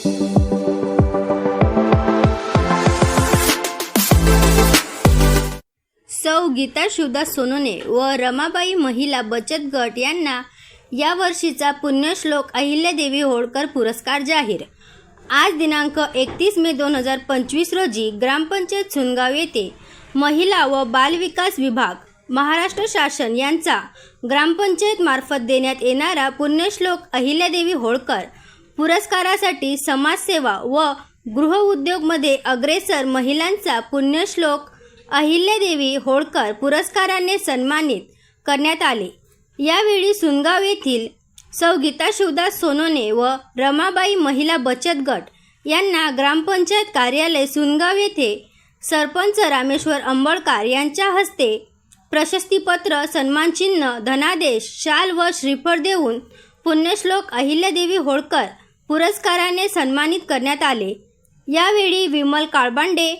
सौ गीता शिवदास सोनोने व रमाबाई महिला बचत गट यांना या वर्षीचा पुण्यश्लोक अहिल्यादेवी होळकर पुरस्कार जाहीर. आज दिनांक एकतीस मे दोन हजार पंचवीस रोजी ग्रामपंचायत सुनगाव येथे महिला व बालविकास विभाग महाराष्ट्र शासन यांचा ग्रामपंचायत मार्फत देण्यात येणारा पुण्यश्लोक अहिल्यादेवी होळकर पुरस्कारासाठी समाजसेवा व गृहउद्योगमध्ये अग्रेसर महिलांचा पुण्यश्लोक अहिल्यादेवी होळकर पुरस्काराने सन्मानित करण्यात आले. यावेळी सुनगाव येथील सौ गीता शिवदास सोनोने व रमाबाई महिला बचत गट यांना ग्रामपंचायत कार्यालय सुनगाव येथे सरपंच रामेश्वर अंबळकार यांच्या हस्ते प्रशस्तीपत्र सन्मानचिन्ह धनादेश शाल व श्रीफळ देऊन पुण्यश्लोक अहिल्यादेवी होळकर पुरस्काराने सन्मानित करण्यात आले. यावेळी विमल काळबांडे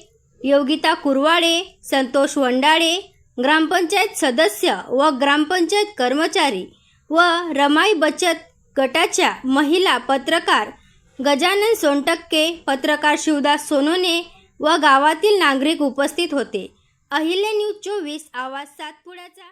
योगिता कुरवाडे संतोष वंडाळे ग्रामपंचायत सदस्य व ग्रामपंचायत कर्मचारी व रमाई बचत गटाच्या महिला पत्रकार गजानन सोनटक्के पत्रकार शिवदास सोनोने व गावातील नागरिक उपस्थित होते. अहिल्या न्यूज चोवीस आवाज सातपुड्याचा